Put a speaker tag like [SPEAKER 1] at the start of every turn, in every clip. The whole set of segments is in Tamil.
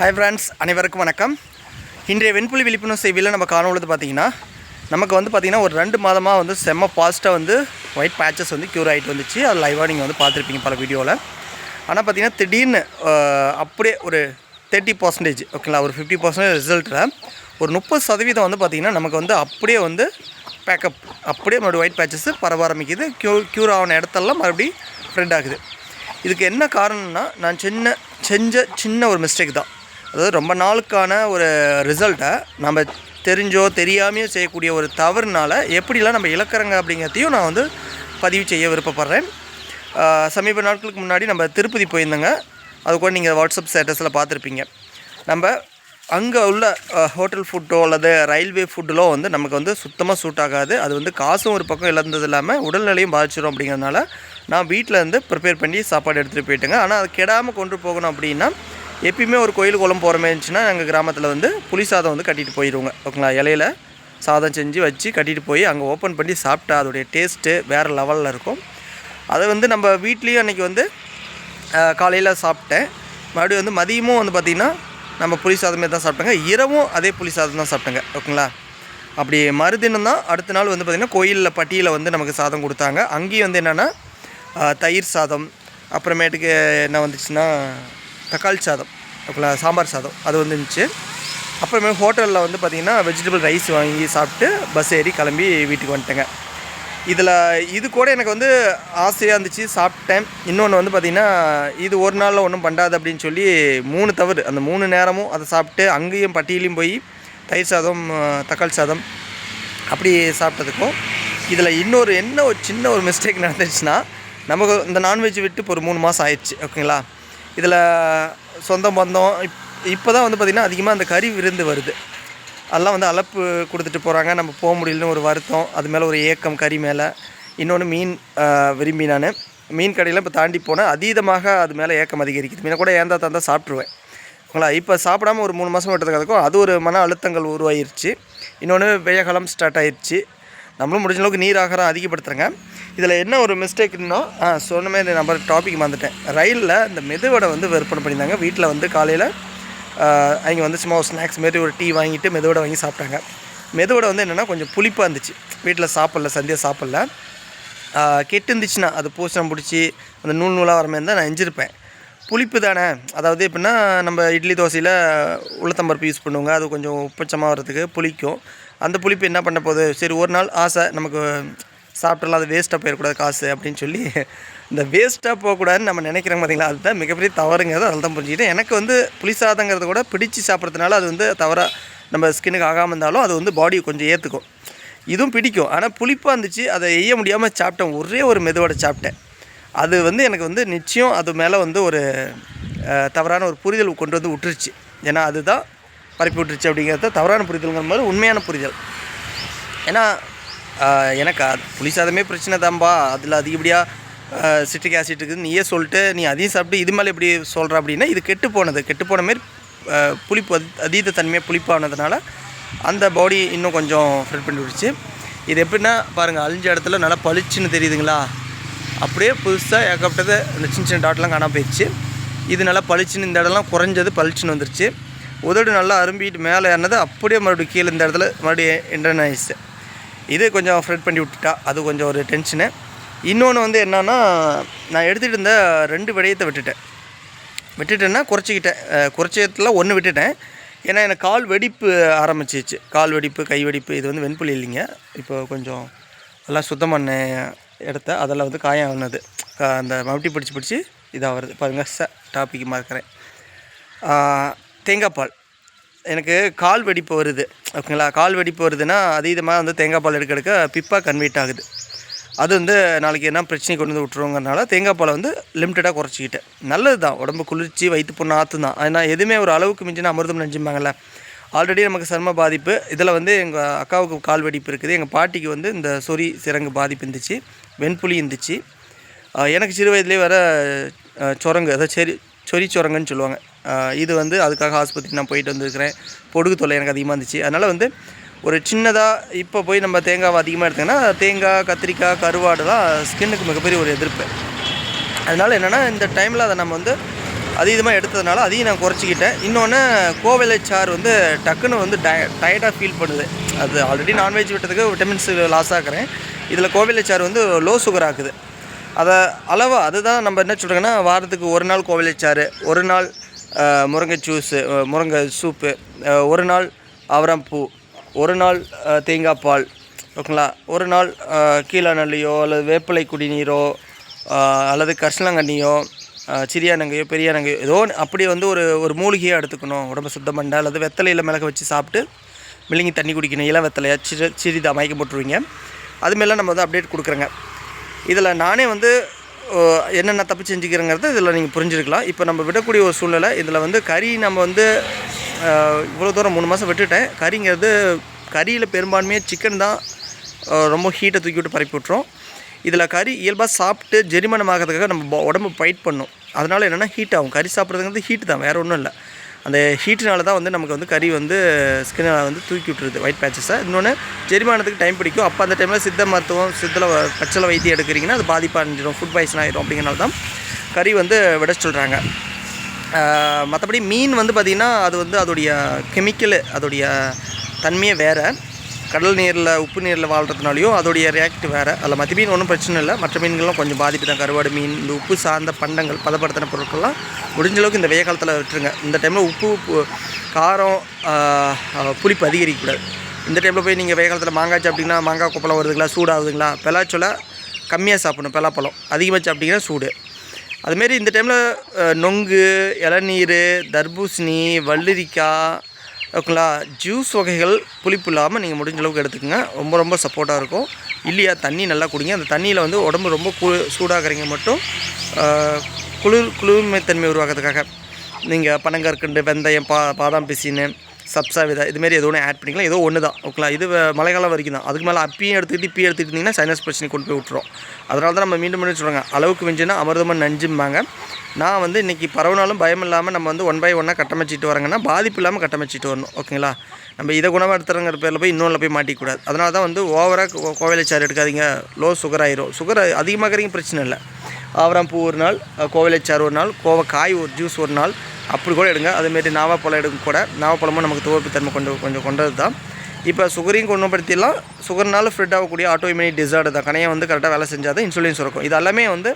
[SPEAKER 1] ஹாய் ஃப்ரெண்ட்ஸ் அனைவருக்கும் வணக்கம். இன்றைய வெண்புலி விழிப்புணர்வு செய்தியில் நம்ம காணுள்ளது பார்த்தீங்கன்னா நமக்கு வந்து பார்த்திங்கன்னா ஒரு ரெண்டு மாதமாக வந்து செம்ம பாஸ்ட்டாக வந்து ஒயிட் பேச்சஸ் வந்து க்யூர் ஆகிட்டு வந்துச்சு. அது லைவாக நீங்கள் வந்து பார்த்துருப்பீங்க பல வீடியோவில் ஆனால் பார்த்தீங்கன்னா திடீர்னு அப்படியே ஒரு தேர்ட்டி பர்சன்டேஜ் ஓகேங்களா ஒரு ஃபிஃப்டி பர்சன்டேஜ் ரிசல்ட்டில் ஒரு முப்பது சதவீதம் வந்து பார்த்திங்கன்னா நமக்கு வந்து அப்படியே வந்து பேக்கப் அப்படியே மறுபடியும் ஒயிட் பேச்சஸ் பரவ ஆரம்பிக்குது. க்யூ க்யூர் ஆன இடத்தெல்லாம் மறுபடியும் ஸ்ப்ரெட் ஆகுது. இதுக்கு என்ன காரணம்னா நான் சின்ன செஞ்ச சின்ன ஒரு மிஸ்டேக் தான். அதாவது ரொம்ப நாளுக்கான ஒரு ரிசல்ட்டை நம்ம தெரிஞ்சோ தெரியாமையோ செய்யக்கூடிய ஒரு தவறுனால எப்படிலாம் நம்ம இழக்கிறங்க அப்படிங்கிறதையும் நான் வந்து பதிவு செய்ய விருப்பப்படுறேன். சமீப நாட்களுக்கு முன்னாடி நம்ம திருப்பதி போயிருந்தோங்க. அது கூட நீங்கள் வாட்ஸ்அப் ஸ்டேட்டஸில் பார்த்துருப்பீங்க. நம்ம அங்கே உள்ள ஹோட்டல் ஃபுட்டோ அல்லது ரயில்வே ஃபுட்டிலோ வந்து நமக்கு வந்து சுத்தமாக சூட் ஆகாது. அது வந்து காசும் ஒரு பக்கம் இழந்தது இல்லாமல் உடல்நிலையும் பாதிச்சிடும் அப்படிங்கிறதுனால நான் வீட்டில் இருந்து ப்ரிப்பேர் பண்ணி சாப்பாடு எடுத்துகிட்டு போயிட்டேங்க. ஆனால் அது கெடாமல் கொண்டு போகணும் அப்படின்னா எப்பயுமே ஒரு கோயில் குளம் போகிற மாதிரி இருந்துச்சுன்னா எங்கள் கிராமத்தில் வந்து புளி சாதம் வந்து கட்டிட்டு போயிடுவோங்க ஓகேங்களா? இலையில சாதம் செஞ்சு வச்சு கட்டிட்டு போய் அங்கே ஓப்பன் பண்ணி சாப்பிட்டா அதோடைய டேஸ்ட்டு வேறு லெவலில் இருக்கும். அதை வந்து நம்ம வீட்லேயும் அன்றைக்கி வந்து காலையில் சாப்பிட்டேன். மறுபடியும் வந்து மதியமும் வந்து பார்த்திங்கன்னா நம்ம புளி சாதமே தான் சாப்பிட்டேங்க. இரவும் அதே புளி சாதம் தான் சாப்பிட்டேங்க. ஓகேங்களா? அப்படி மறுதினம் தான் அடுத்த நாள் வந்து பார்த்திங்கன்னா கோயிலில் பட்டியில் வந்து நமக்கு சாதம் கொடுத்தாங்க. அங்கேயும் வந்து என்னென்னா தயிர் சாதம் அப்புறமேட்டுக்கு என்ன வந்துச்சுன்னா தக்காளி சாதம் ஓகேங்களா சாம்பார் சாதம் அது வந்து இருந்துச்சு அப்புறமே ஹோட்டலில் வந்து பார்த்திங்கன்னா வெஜிடபிள் ரைஸ் வாங்கி சாப்பிட்டு பஸ் ஏறி கிளம்பி வீட்டுக்கு வந்துட்டேங்க. இதில் இது கூட எனக்கு வந்து ஆசையாக இருந்துச்சு சாப்பிட்டேன். இன்னொன்று வந்து பார்த்திங்கன்னா இது ஒரு நாளில் ஒன்றும் பண்ணாது அப்படின்னு சொல்லி மூணு தவறு. அந்த மூணு நேரமும் அதை சாப்பிட்டு அங்கேயும் பட்டியலையும் போய் தயிர் சாதம் தக்காளி சாதம் அப்படி சாப்பிட்டதுக்கும் இதில் இன்னொரு என்ன ஒரு சின்ன ஒரு மிஸ்டேக் நடந்துச்சுன்னா நமக்கு இந்த நான்வெஜ் விட்டு இப்போ ஒரு மூணு மாதம் ஆயிடுச்சு ஓகேங்களா இதில் சொந்த பந்தம் இப் இப்போ தான் வந்து பார்த்திங்கன்னா அதிகமாக அந்த கறி விருந்து வருது. அதெல்லாம் வந்து அலப்பு கொடுத்துட்டு போகிறாங்க நம்ம போக முடியலன்னு ஒரு வருத்தம். அது மேலே ஒரு ஏக்கம் கறி மேலே. இன்னொன்று மீன் விரும்பி நான். மீன் கடையில் இப்போ தாண்டி போனேன் அதீதமாக அது மேலே ஏக்கம் அதிகரிக்குது. மீனை கூட ஏந்தா தந்தால் சாப்பிட்ருவேன். ஓகேங்களா இப்போ சாப்பிடாம ஒரு மூணு மாதம் விட்டதுக்கும் அது ஒரு மன அழுத்தங்கள் உருவாயிருச்சு. இன்னொன்று வெய்யகாலம் ஸ்டார்ட் ஆயிடுச்சு நம்மளும் முடிஞ்ச அளவுக்கு நீர் ஆகாரம் அதிகப்படுத்துகிறேங்க இதில் என்ன ஒரு மிஸ்டேக்னோ ஆ சொன்ன மாதிரி நம்ம டாபிக் வந்துட்டேன். ரயிலில் இந்த மெதுவடை வந்து விற்பனை பண்ணியிருந்தாங்க. வீட்டில் வந்து காலையில் அவங்க வந்து சும்மா ஒரு ஸ்நாக்ஸ் மாரி ஒரு டீ வாங்கிட்டு மெதுவடை வாங்கி சாப்பிட்டாங்க. மெதுவடை வந்து என்னென்னா கொஞ்சம் புளிப்பாக இருந்துச்சு. வீட்டில் சாப்பிட்ல சந்தியா சாப்பிட்ல. கெட்டு இருந்துச்சுன்னா அது பூசணம் பிடிச்சி அந்த நூல் நூலாக வர மாதிரி இருந்தால் நான் எஞ்சிருப்பேன். புளிப்பு தானே? அதாவது எப்படின்னா நம்ம இட்லி தோசையில் உளுத்தம்பருப்பு யூஸ் பண்ணுவோங்க. அது கொஞ்சம் உப்பச்சமாக வர்றதுக்கு புளிக்கும். அந்த புளிப்பு என்ன பண்ண போகுது? சரி ஒரு நாள் ஆசை நமக்கு சாப்பிட்றலாம் அது வேஸ்ட்டாக போயிடக்கூடாது காசு அப்படின்னு சொல்லி இந்த வேஸ்ட்டாக போகக்கூடாதுன்னு நம்ம நினைக்கிறோம் பார்த்தீங்களா அதுதான் மிகப்பெரிய தவறுங்கிறது அதில் தான் புரிஞ்சுக்கிட்டேன். எனக்கு வந்து புளிசாதங்கிறத கூட பிடிச்சி சாப்பிட்றதுனால அது வந்து தவறாக நம்ம ஸ்கின்னுக்கு ஆகாமல் இருந்தாலும் அது வந்து பாடி கொஞ்சம் ஏற்றுக்கும் இதுவும் பிடிக்கும். ஆனால் புளிப்பாக இருந்துச்சு. அதை எய்ய முடியாமல் சாப்பிட்டேன். ஒரே ஒரு மெதுவோட சாப்பிட்டேன். அது வந்து எனக்கு வந்து நிச்சயம் அது மேலே வந்து ஒரு தவறான ஒரு புரிதல் கொண்டு வந்து விட்டுருச்சு. ஏன்னா அதுதான் பரப்பி விட்டுருச்சு அப்படிங்கிறத தவறான புரிதல்ங்கிற மாதிரி உண்மையான புரிதல். ஏன்னா எனக்கு புளி சாதமே பிரச்சனை தான்பா. அதில் அதிகப்படியாக சிட்ரிக் ஆசிட் இருக்குது நீயே சொல்லிட்டு நீ அதையும் சாப்பிட்டு இது மேலே எப்படி சொல்கிற அப்படின்னா இது கெட்டு போனது. கெட்டு போன மாரி புளிப்பு அதீத தன்மையாக புளிப்பானதுனால அந்த பாடி இன்னும் கொஞ்சம் ஃபில் பண்ணி விடுச்சு இது எப்படின்னா பாருங்கள் அழிஞ்ச இடத்துல நல்லா பளிச்சுன்னு தெரியுதுங்களா? அப்படியே புதுசாக ஏகப்பட்டது அந்த சின்ன சின்ன டாட்லாம் காணாம போயிடுச்சு. இது நல்லா பளிச்சுன்னு இந்த இடம்லாம் குறைஞ்சது பளிச்சுன்னு வந்துருச்சு. உதடு நல்லா அரும்பிட்டு மேலே ஏறினது அப்படியே மறுபடியும் கீழே இந்த இடத்துல மறுபடியும் இன்டர்ன் ஆயிடுச்சு இது கொஞ்சம் ஃப்ரெட் பண்ணி விட்டுட்டா அது கொஞ்சம் ஒரு டென்ஷனு இன்னொன்று வந்து என்னென்னா நான் எடுத்துகிட்டு இருந்த ரெண்டு விடயத்தை விட்டுட்டேன். விட்டுட்டேன்னா குறைச்சிக்கிட்டேன். அஹ், குறைச்சதுல ஒன்று விட்டுட்டேன். ஏன்னா எனக்கு கால் வெடிப்பு ஆரம்பிச்சிச்சு. கால் வெடிப்பு கை வெடிப்பு இது வந்து வெண்புலி இல்லைங்க. இப்போ கொஞ்சம் எல்லாம் சுத்தம் பண்ண இடத்த அதெல்லாம் வந்து காயம் ஆனது. கா- அந்த மவுட்டி பிடிச்சி பிடிச்சி இதாக வருது பாருங்கள் ச டாப்பிக்கு மறக்கிறேன் தேங்காய் பால். எனக்கு கால் வெடிப்பு வருது. ஓகேங்களா? கால் வெடிப்பு வருதுன்னா அதீதமாக வந்து தேங்காய் பால் எடுக்க எடுக்க பிப்பாக கன்வெர்ட் ஆகுது. அது வந்து நாளைக்கு என்ன பிரச்சனை கொண்டு வந்து விட்டுருவோங்கிறனால தேங்காய் பாலை வந்து லிமிட்டடாக குறைச்சிக்கிட்டேன். நல்லது தான் உடம்பு குளிர்ச்சி வயிற்று பொண்ணு ஆற்று தான் ஏன்னா எதுவுமே ஒரு அளவுக்கு மிஞ்சினா அமிர்தம் நெஞ்சும்பாங்கல்ல ஆல்ரெடி நமக்கு சர்ம பாதிப்பு. இதில் வந்து எங்கள் அக்காவுக்கு கால் வெடிப்பு இருக்குது. எங்கள் பாட்டிக்கு வந்து இந்த சொறி சிறங்கு பாதிப்பு இருந்துச்சு. வெண்புலி இருந்துச்சு. எனக்கு சிறு வயதுலேயே வர சுரங்கு அதாவது செரி சொறி சொல்லுவாங்க. இது வந்து அதுக்காக ஆஸ்பத்திரி நான் போயிட்டு வந்திருக்கிறேன். பொடுகு தொல்லை எனக்கு அதிகமாக இருந்துச்சு. அதனால் வந்து ஒரு சின்னதாக இப்போ போய் நம்ம தேங்காவை அதிகமாக எடுத்தோம்னா தேங்காய் கத்திரிக்காய் கருவாடு தான் ஸ்கின்னுக்கு மிகப்பெரிய ஒரு எதிர்ப்பு. அதனால் என்னென்னா இந்த டைமில் அதை நம்ம வந்து அதிகமாக எடுத்ததுனால அதையும் நான் குறைச்சிக்கிட்டேன். இன்னொன்று கோவிலை சாறு வந்து டக்குன்னு வந்து டய டயர்டாக ஃபீல் பண்ணுது. அது ஆல்ரெடி நான்வெஜ் விட்டதுக்கு விட்டமின்ஸ் லாஸ் ஆக்குறேன். இதில் கோவிலை சாறு வந்து லோ சுகர் ஆக்குது. அதை அளவாக அதுதான் நம்ம என்ன சொல்கிறோங்கன்னா வாரத்துக்கு ஒரு நாள் கோவிலை சாறு ஒரு நாள் முருங்கை ஜூஸு முருங்கை சூப்பு ஒரு நாள் அவரம்பூ ஒரு நாள் தேங்காய் பால் ஓகேங்களா? ஒரு நாள் கீழா கீழாநெல்லியோ அல்லது வேப்பிலை குடிநீரோ அல்லது கரிசலாங்கண்ணியோ சிறியானங்கையோ பெரியானங்கையோ ஏதோ அப்படி வந்து ஒரு ஒரு மூலிகையாக எடுத்துக்கணும். உடம்பு சுத்தம் பண்ண அல்லது வெத்தலையில் மிளகு வச்சு சாப்பிட்டு மிளங்கி தண்ணி குடிக்கணும். இளம் வெத்தலையாக சிறு சிறிதாக மயக்கம் போட்டுருவீங்க. அதுமாரிலாம் நம்ம வந்து அப்டேட் கொடுக்குறோங்க. இதில் நானே வந்து என்னென்ன தப்பு செஞ்சுக்கிறேங்கிறத இதில் நீங்கள் புரிஞ்சுருக்கலாம். இப்போ நம்ம விடக்கூடிய ஒரு சூழ்நிலை இதில் வந்து கறி நம்ம வந்து இவ்வளோ தூரம் மூணு மாதம் விட்டுட்டேன். கறிங்கிறது கறியில் பெரும்பான்மையாக சிக்கன் தான் ரொம்ப ஹீட்டை தூக்கி விட்டு பரப்பி விட்டுரும். இதில் கறி இயல்பாக சாப்பிட்டு ஜெரிமனம் ஆகிறதுக்காக நம்ம உடம்பு ஃபைட் பண்ணும். அதனால் என்னென்னா ஹீட் ஆகும். கறி சாப்பிட்றதுங்கிறது ஹீட் தான் வேறு ஒன்றும் இல்லை. அந்த ஹீட்டினால தான் வந்து நமக்கு வந்து கறி வந்து ஸ்கின்னை வந்து தூக்கி விட்டுருது ஒயிட் பேச்சஸை இன்னொன்று ஜெரிமானத்துக்கு டைம் பிடிக்கும். அப்போ அந்த டைமில் சித்த மருத்துவம் சித்தல பச்சளை வைத்தியம் எடுக்கிறீங்கன்னா அது பாதிப்பாக இருந்துடும் ஃபுட் பாய்சன் ஆகிடும் அப்படிங்கிறனால தான் கறி வந்து விட சொல்கிறாங்க மற்றபடி மீன் வந்து பார்த்திங்கன்னா அது வந்து அதோடைய கெமிக்கலு அதோடைய தன்மையே வேறு. கடல் நீரில் உப்பு நீரில் வாழ்கிறதுனாலையும் அதோடைய ரியாக்ட் வேறு. அதில் மற்ற மீன் ஒன்றும் பிரச்சனை இல்லை. மற்ற மீன்கள்லாம் கொஞ்சம் பாதிப்பு தான் கருவாடு மீன் இந்த உப்பு சார்ந்த பண்டங்கள் பதப்படுத்தின பொருட்கள்லாம் முடிஞ்ச அளவுக்கு இந்த வெய்ய காலத்தில் விட்டுருங்க. இந்த டைமில் உப்பு காரம் புளிப்பு அதிகரிக்கக்கூடாது. இந்த டைமில் போய் நீங்கள் வெய்ய காலத்தில் மாங்காய் சாப்பிட்டீங்கன்னா மாங்காய் கொப்பளம் வருதுங்களா சூடாகுதுங்களா பெலாச்சொல கம்மியாக சாப்பிடணும் பலாப்பழம். அதிகமாக சாப்பிட்டீங்கன்னா சூடு. அதுமாரி இந்த டைமில் நொங்கு இளநீர் தர்பூசணி வல்லரிக்காய் ஓகேங்களா? ஜூஸ் வகைகள் புளிப்பு இல்லாமல் நீங்கள் முடிஞ்ச அளவுக்கு எடுத்துக்கோங்க. ரொம்ப ரொம்ப சப்போர்ட்டாக இருக்கும். இல்லையா? தண்ணி நல்லா குடிங்க. அந்த தண்ணியில் வந்து உடம்பு ரொம்ப கு சூடாகிறீங்க மட்டும் குளிர் குளிர்மைத்தன்மை உருவாக்குறதுக்காக. நீங்கள் பனங்கற்கண்டு வெந்தயம் பா பாதாம் பிசின்னு சப்சா விதை இதுமாரி எது ஒன்று ஆட் பண்ணிக்கலாம். ஏதோ ஒன்று தான் ஓகேங்களா? இது மழைக்காலம் வரைக்கும் தான். அதுக்கு மேலே அப்பயும் எடுத்துக்கிட்டு இப்பயும் எடுத்துக்கிட்டிங்கன்னா சைனஸ் பிரச்சனை கொண்டு போய் விட்டுரும். அதனால தான் நம்ம மீண்டும் மீண்டும் சொல்கிறாங்க அளவுக்கு மிஞ்சினா அமிர்தமாக நஞ்சும்பாங்க. நான் வந்து இன்றைக்கி பரவனாலும் பயம் இல்லாமல் நம்ம வந்து ஒன் பை ஒன்னாக கட்டமைச்சிட்டு வரங்கன்னா பாதிப்பு இல்லாமல் கட்டமைச்சிட்டு வரணும். ஓகேங்களா? நம்ம இதை குணப்படுத்துறங்கிற பேரில் போய் இன்னொன்று போய் மாட்டிக்கூடாது. அதனால தான் வந்து ஓவராக கோவிலை சாறு எடுக்காதீங்க. லோ சுகர் ஆயிரும். சுகர் அதிகமாகறீங்க பிரச்சனை இல்லை. ஆவரம் பூ ஒரு நாள் கோவிலைச்சாறு ஒரு நாள் கோவக்காய் ஒரு ஜூஸ் ஒரு நாள் அப்படி கூட எடுங்க. அதேமாரி நாவாப்பழம் எடுக்க கூட. நாவாப்பழமும் நமக்கு துவப்பு தன்மை கொண்டு கொஞ்சம் கொண்டது தான். இப்போ சுகரையும் குணப்படுத்திடலாம் சுகர்னால ஃப்ரிட் ஆகக்கூடிய ஆட்டோ டிசார்டர் தான். கணையை வந்து கரெக்டாக வேலை செஞ்சால் தான் இன்சுலின் சுரக்கும். இது எல்லாமே வந்து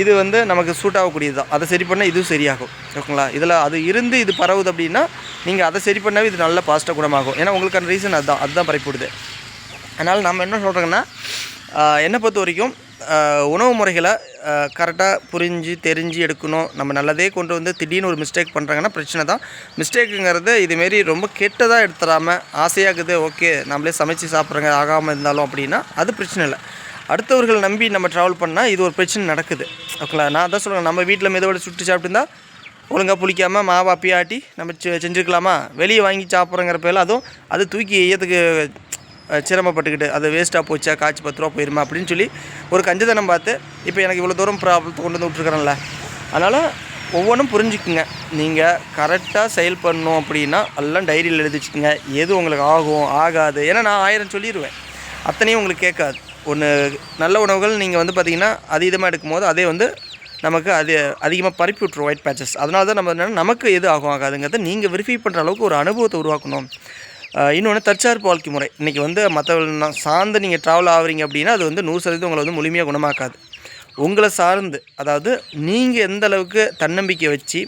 [SPEAKER 1] இது வந்து நமக்கு சூட் ஆகக்கூடியது தான். அதை சரி பண்ணால் இதுவும் சரியாகும். ஓகேங்களா? இதில் அது இருந்து இது பரவுது அப்படின்னா நீங்கள் அதை சரி பண்ணாவே இது நல்ல பாஸ்ட்டாக குணமாகும். ஏன்னா உங்களுக்கான ரீசன் அதுதான். அதுதான் பரப்பிவிடுது. அதனால் நம்ம என்ன சொல்கிறோங்கன்னா என்னை பொறுத்த வரைக்கும் உணவு முறைகளை கரெக்டாக புரிஞ்சு தெரிஞ்சு எடுக்கணும். நம்ம நல்லதே கொண்டு வந்து திடீர்னு ஒரு மிஸ்டேக் பண்ணுறாங்கன்னா பிரச்சனை தான். மிஸ்டேக்குங்கிறது இதுமாரி ரொம்ப கெட்டதாக எடுத்துடாமல் ஆசையாகுது ஓகே நம்மளே சமைச்சு சாப்பிட்றங்க ஆகாமல் இருந்தாலும் அப்படின்னா அது பிரச்சனை இல்லை. அடுத்தவர்கள் நம்பி நம்ம ட்ராவல் பண்ணால் இது ஒரு பிரச்சனை நடக்குது. ஓகேங்களா? நான் தான் சொல்கிறேன் நம்ம வீட்டில் மெதுவோட சுட்டு சாப்பிட்டுருந்தா ஒழுங்காக புளிக்காமல் மாவா அப்பி ஆட்டி நம்ம செ- செஞ்சுருக்கலாமா? வெளியே வாங்கி சாப்பிட்றங்கிற பேரில் அதுவும் அது தூக்கி ஐயத்துக்கு சிரமப்பட்டுக்கிட்டு அது வேஸ்ட்டாக போச்சா காய்ச்சி பத்து ரூபா போயிருமா அப்படின்னு சொல்லி ஒரு கஞ்சதனம் பார்த்து இப்போ எனக்கு இவ்வளோ தூரம் ப்ராப்ளத்தை கொண்டு வந்து விட்ருக்குறேன்ல அதனால் ஒவ்வொன்றும் புரிஞ்சுக்குங்க. நீங்கள் கரெக்டாக செயல் பண்ணணும் அப்படின்னா எல்லாம் டைரியில் எழுதி வச்சுக்கோங்க. எது உங்களுக்கு ஆகும் ஆகாது. ஏன்னா நான் ஆயிரம் சொல்லிடுவேன் அத்தனையும் உங்களுக்கு கேட்காது. ஒன்று நல்ல உணவுகள் நீங்கள் வந்து பார்த்தீங்கன்னா அதீதமாக எடுக்கும்போது அதே வந்து நமக்கு அது அதிகமாக பரப்பி விட்ரும் ஒயிட் பேச்சஸ் அதனால தான் நம்ம என்னென்னா நமக்கு எது ஆகும் ஆகாதுங்கிறத நீங்கள் வெரிஃபை பண்ணுற அளவுக்கு ஒரு அனுபவத்தை உருவாக்கணும். இன்னொன்று தற்சார்பு வாழ்க்கை முறை. இன்றைக்கி வந்து மற்றவர்கள் சார்ந்து நீங்கள் ட்ராவல் ஆகுறீங்க அப்படின்னா அது வந்து நூறு சதவீதம் உங்களை வந்து முழுமையாக குணமாக்காது. உங்களை சார்ந்து அதாவது நீங்கள் எந்த அளவுக்கு தன்னம்பிக்கை வச்சு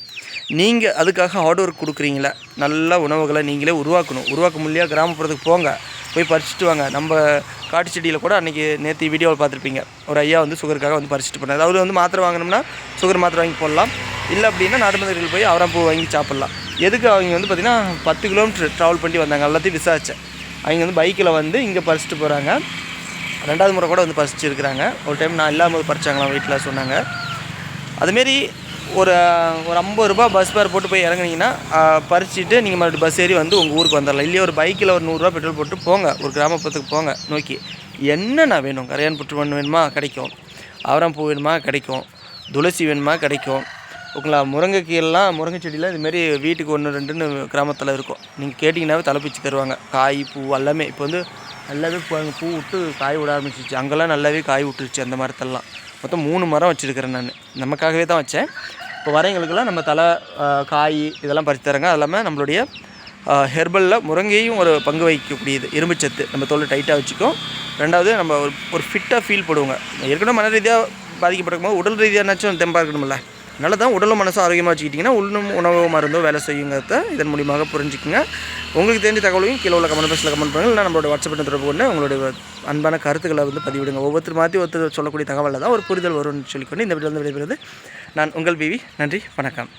[SPEAKER 1] நீங்கள் அதுக்காக ஹார்ட் ஒர்க் கொடுக்குறீங்களா நல்ல உணவுகளை நீங்களே உருவாக்கணும். உருவாக்க முடியல கிராமப்புறத்துக்கு போங்க போய் பறிச்சுட்டு வாங்க. நம்ம காட்டு செடியில் கூட அன்றைக்கி நேற்று வீடியோவில் பார்த்துருப்பீங்க. ஒரு ஐயா வந்து சுகருக்காக வந்து பறிச்சுட்டு போனார். அதாவது வந்து மாத்திரை வாங்கினோம்னா சுகர் மாத்திரை வாங்கி போடலாம். இல்லை அப்படின்னா நாட்டு மந்திரிகள் போய் அவரம் பூ வாங்கி சாப்பிட்லாம். எதுக்கு அவங்க வந்து பார்த்திங்கன்னா பத்து கிலோமீட்டர் ட்ராவல் பண்ணி வந்தாங்க எல்லாத்தையும் விசாரித்தேன் அவங்க வந்து பைக்கில் வந்து இங்கே பறிச்சுட்டு போகிறாங்க ரெண்டாவது முறை கூட வந்து பறிச்சு இருக்கிறாங்க. ஒரு டைம் நான் இல்லாமல் பறிச்சாங்களாம் வீட்டில் சொன்னாங்க. அதுமாரி ஒரு ஒரு ஐம்பது ரூபா பஸ் பேர் போட்டு போய் இறங்குனீங்கன்னா பறிச்சுட்டு நீங்கள் மறுபடியும் பஸ் ஏறி வந்து உங்கள் ஊருக்கு வந்துடலாம். இல்லையா ஒரு பைக்கில் ஒரு நூறுரூவா பெட்ரோல் போட்டு போங்க. ஒரு கிராமப்புறத்துக்கு போங்க நோக்கி. என்னென்ன வேணும்? கரையான் புற்று வேணுமா? கிடைக்கும். அவரம் பூ வேணுமா? கிடைக்கும். துளசி வேணுமா? கிடைக்கும். ஓகேங்களா? முருங்கைக்கீரெலாம் முருங்கை செடியில் இதுமாரி வீட்டுக்கு ஒன்று ரெண்டுன்னு கிராமத்தில் இருக்கும். நீங்கள் கேட்டிங்கன்னாவே தலைப்பிச்சு தருவாங்க. காய் பூ எல்லாமே. இப்போ வந்து நல்லாவே பூ பூ விட்டு காய் விட ஆரம்பிச்சிச்சு அங்கெல்லாம் நல்லாவே காய் விட்டுருச்சு அந்த மரத்தெல்லாம். மொத்தம் மூணு மரம் வச்சுருக்கிறேன் நான். நமக்காகவே தான் வச்சேன். இப்போ வரவங்களுக்குலாம் நம்ம தலை காய் இதெல்லாம் பறித்து தரங்க அது இல்லாமல் நம்மளுடைய ஹெர்பலில் முருங்கையும் ஒரு பங்கு வகிக்கக்கூடியது. இரும்புச்சத்து நம்ம தோல் டைட்டாக வச்சுக்கும். ரெண்டாவது நம்ம ஒரு ஒரு ஃபிட்டாக ஃபீல் போடுவோங்க. ஏற்கனவே மன ரீதியாக பாதிக்கப்பட்டிருக்கும் போது உடல் ரீதியானாச்சும் தெம்பாக இருக்கணும்ல. அதனால தான் உடலும் மனசும் ஆரோக்கியமாக வச்சுக்கிட்டிங்கன்னா உள்ளும் உணவு மருந்தோ வேலை செய்யுங்கிறத இதன் மூலியமாக புரிஞ்சுக்குங்க. உங்களுக்கு தெரிஞ்ச தகவலையும் கீழே உள்ள கமெண்ட் பாக்ஸில் கமெண்ட் பண்ணுங்கள் இல்லை நம்மளோட வாட்ஸ்அப் தொடர்பு கொண்டு உங்களுடைய அன்பான கருத்துக்களை வந்து பதிவிடுங்க. ஒவ்வொருத்தர் மாற்றி ஒருத்தர் சொல்லக்கூடிய தகவலில் தான் ஒரு புரிதல் வரும்னு சொல்லிக்கொண்டு இந்த வீடியோ வந்து விடைபெறுவது நான் உங்கள் பிவி நன்றி. வணக்கம்.